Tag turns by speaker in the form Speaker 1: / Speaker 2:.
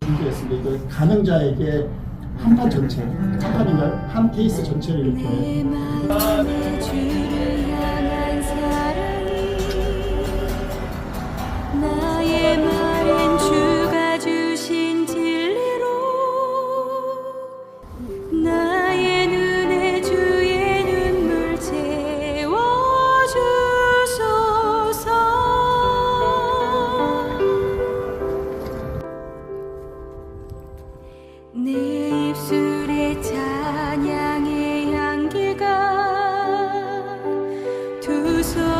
Speaker 1: 준비했습니다. 이걸 가능자에게 한 판 전체, 한 판인가요? 한 케이스 전체를 이렇게
Speaker 2: 내 입술에 찬양의 향기가 두손